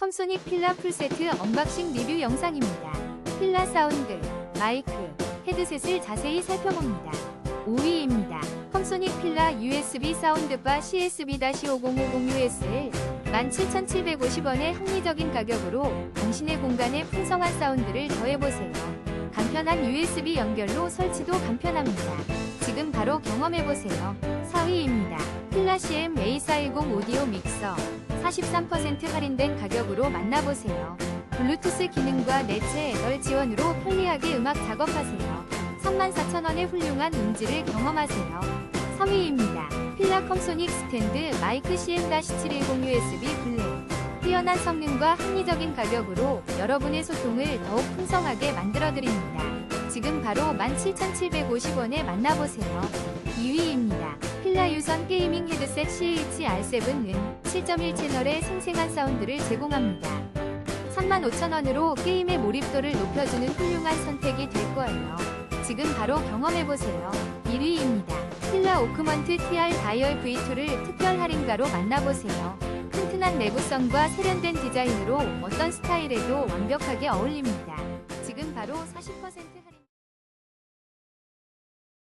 컴소닉 필라 풀세트 언박싱 리뷰 영상입니다. 필라 사운드, 마이크, 헤드셋을 자세히 살펴봅니다. 5위입니다. 컴소닉 필라 USB 사운드바 CSB-5050USL 17,750원의 합리적인 가격으로 당신의 공간에 풍성한 사운드를 더해보세요. 간편한 USB 연결로 설치도 간편합니다. 지금 바로 경험해보세요. 4위입니다. 필라 CM A410 오디오 믹서 43% 할인된 가격으로 만나보세요. 블루투스 기능과 내체 애덜 지원으로 편리하게 음악 작업하세요. 34,000원의 훌륭한 음질을 경험하세요. 3위입니다. 필라 컴소닉 스탠드 마이크 CM-710 USB 블랙 뛰어난 성능과 합리적인 가격으로 여러분의 소통을 더욱 풍성하게 만들어드립니다. 지금 바로 17,750원에 만나보세요. 2위입니다. 유선 게이밍 헤드셋 CHR7은 7.1 채널의 생생한 사운드를 제공합니다. 35,000원으로 게임의 몰입도를 높여주는 훌륭한 선택이 될 거예요. 지금 바로 경험해보세요. 1위입니다. 필라 오크먼트 TR 다이얼 V2를 특별 할인가로 만나보세요. 튼튼한 내구성과 세련된 디자인으로 어떤 스타일에도 완벽하게 어울립니다. 지금 바로 40% 할인